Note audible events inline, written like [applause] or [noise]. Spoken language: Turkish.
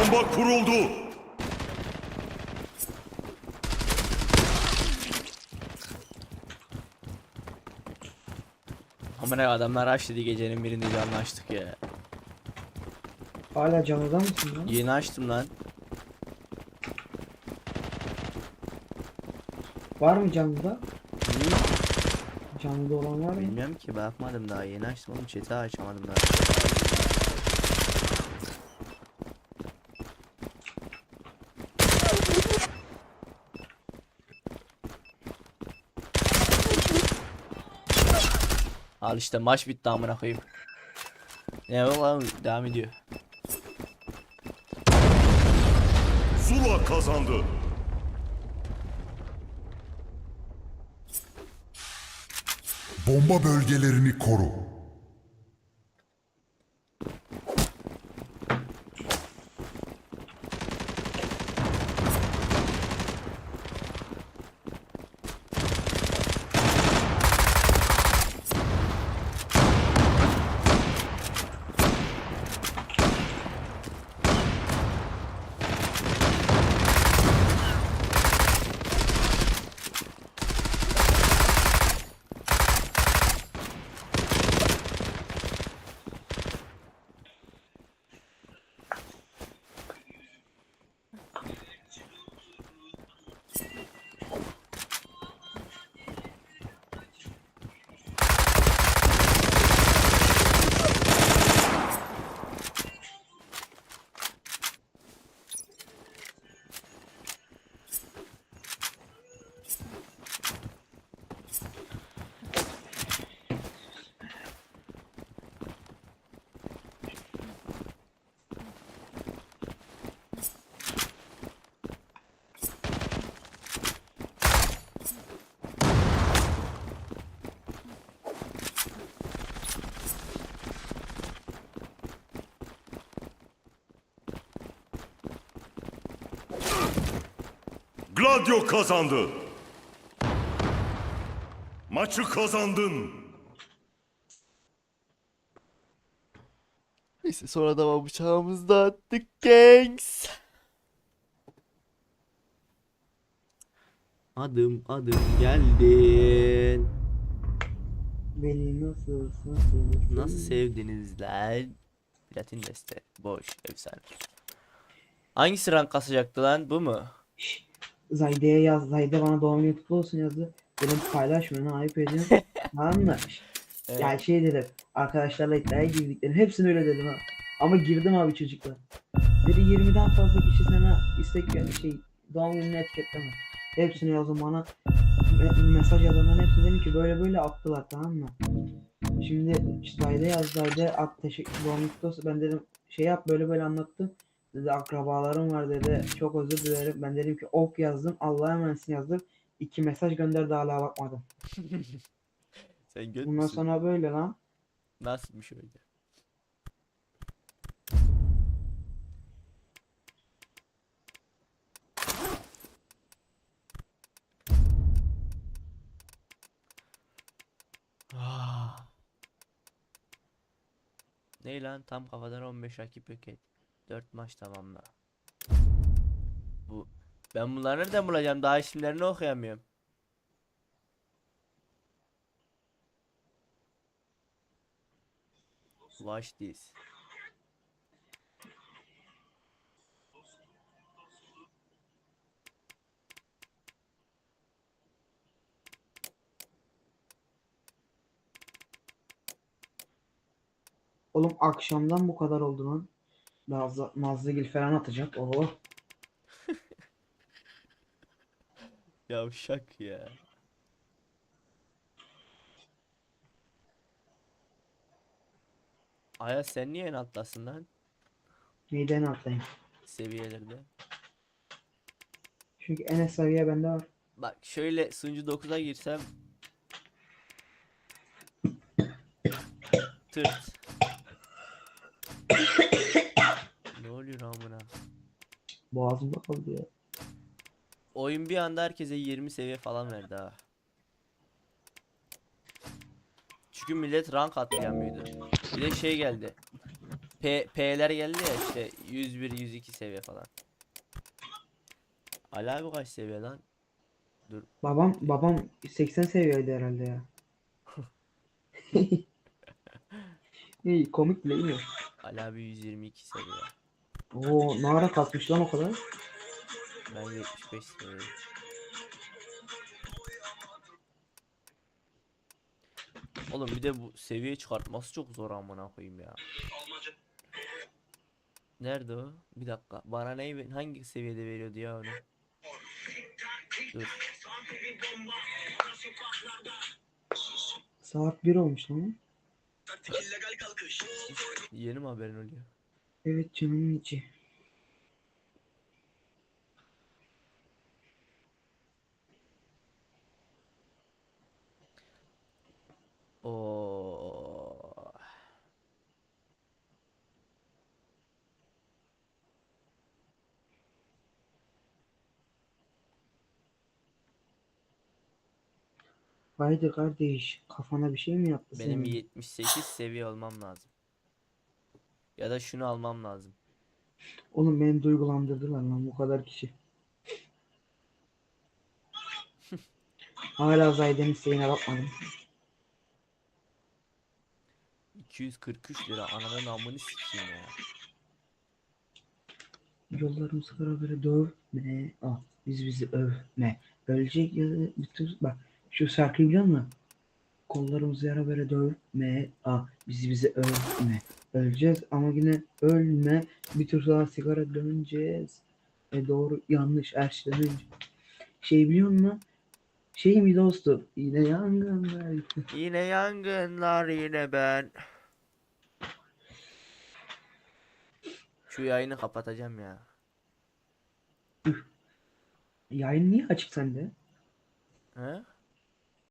Bomba kuruldu. Amına adamlar açtı gecenin birinde canlı açtık ya. Hala canlıda mısın lan? Yeni açtım lan. Var mı canlıda? Canlıda olan var mı? Bilmiyorum ki bakmadım daha yeni açtım oğlum chat'i açamadım daha. Al işte maç bitti amına koyayım. Ne o lan devam ediyor. Zula kazandı. Bomba bölgelerini koru. Gladio kazandı. Maçı kazandın. Neyse sonra da bıçağımızı da attık gangs. Adım adım geldin. Beni nasıl nasıl Nasıl sevdiniz lan? Platin deste. Boş. Efsane. Hangisi rank kasacaktı lan? Bu mu? Zayde'ye yaz. Zayde bana doğum günü kutlu olsun yazdı. Dedim paylaşma ne ayıp ediyorsun. [laughs] tamam mı? Evet. Yani şey dedim. Arkadaşlarla iddiaya girdik dedim. Hepsini öyle dedim ha. Ama girdim abi çocukla. Dedi 20'den fazla kişi sana istek yani şey doğum gününü etiketleme. Hepsini yazın bana. Me- mesaj yazanların hepsine dedim ki böyle böyle attılar tamam mı? Şimdi Zayde yaz Zayde at teşekkür doğum günü kutlu olsun. Ben dedim şey yap böyle böyle anlattı. Dedi akrabalarım var dedi. Çok özür dilerim. Ben dedim ki ok yazdım. Allah'a emanetsin yazdım. İki mesaj gönderdi hala bakmadım. [laughs] Sen göt Bundan müsün? sonra böyle lan. Nasılmış öyle? Ah. Ne lan tam kafadan 15 rakip yok et. 4 maç tamamla. Bu ben bunları nereden bulacağım? Daha isimlerini okuyamıyorum. Watch this. Oğlum akşamdan bu kadar oldu lan. Nazlı, Nazlıgil falan atacak. Oo. [laughs] Yavşak ya. Aya sen niye en alttasın lan Neyden atlayayım? seviyelerde? Çünkü en az seviye bende var. Bak şöyle sunucu 9'a girsem Tırt. Ne oluyor amına? Boğazımda kaldı ya. Oyun bir anda herkese 20 seviye falan verdi ha. Çünkü millet rank atlayamıyordu. Bir de şey geldi. P P'ler geldi ya işte 101 102 seviye falan. Ali abi kaç seviye lan? Babam babam 80 seviyeydi herhalde ya. [laughs] İyi komik bile değil mi? Ali abi 122 seviye. Oo ne ara kalkmış lan o kadar? Ben 75 seviyeyim. Oğlum bir de bu seviye çıkartması çok zor amına koyayım ya. Nerede o? Bir dakika. Bana neyi hangi seviyede veriyordu ya onu? Dur. Saat 1 olmuş lan. Yeni mi haberin oluyor? Evet canımın içi. Oo. Haydi kardeş kafana bir şey mi yaptı Benim senin? 78 seviye olmam lazım. Ya da şunu almam lazım. Oğlum beni duygulandırdılar lan bu kadar kişi. Hala Zayden'in isteğine bakmadım. 243 lira ananın amını sikeyim ya. Yollarımızı kara böyle dövme. Ah biz bizi övme. Ölecek ya da bak şu şarkıyı biliyor musun? Kollarımızı yara böyle dövme. Ah bizi bizi övme. Öleceğiz ama yine ölme. Bir tur daha sigara döneceğiz. E doğru yanlış her şeyden önce. Şey biliyor musun? Şey mi dostum? Yine yangınlar. Yine yangınlar yine ben. Şu yayını kapatacağım ya. Yayın niye açık sende? He?